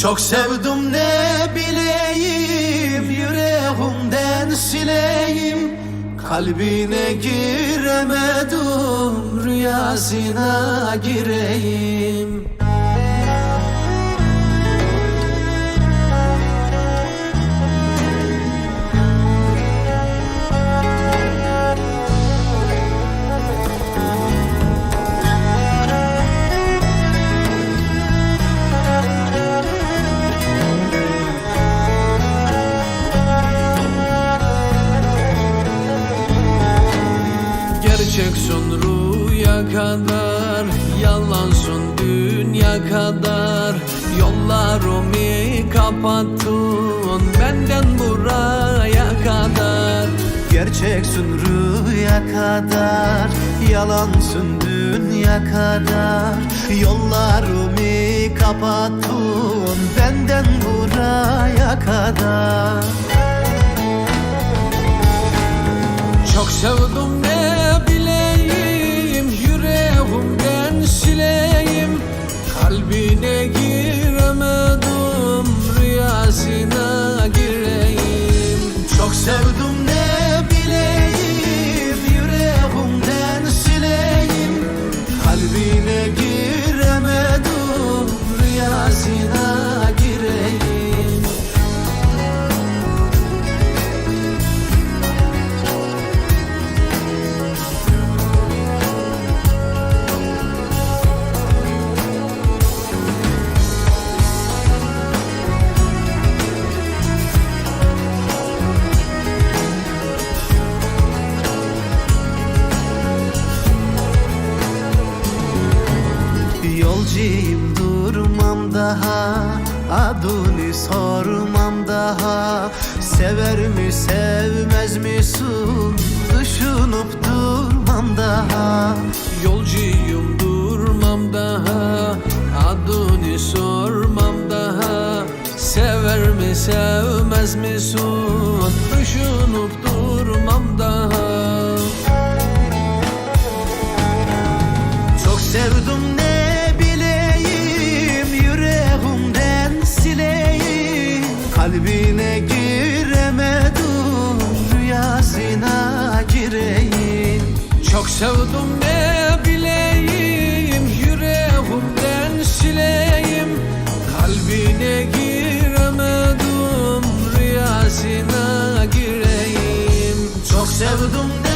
Çok sevdim ne bileyim yüreğimden sileyim. Kalbine giremedim rüyasına gireyim Gerçeksin rüya kadar Yalansın dünya kadar. Yollarımı kapattın Benden buraya kadar. Gerçeksin rüya kadar Yalansın dünya kadar. Yollarımı kapattın Benden buraya kadar. Çok sevdim Yolcuyum durmam daha Adını sormam daha. Sever mi sevmez misin Düşünüp durmam daha. Yolcuyum durmam daha Adını sormam daha. Sever mi sevmez misin Düşünüp durmam daha. Çok sevdim ne sevdim ne bileyim yüreğimden sileyim. Kalbine giremedim rüyasına gireyim. Çok sevdim ne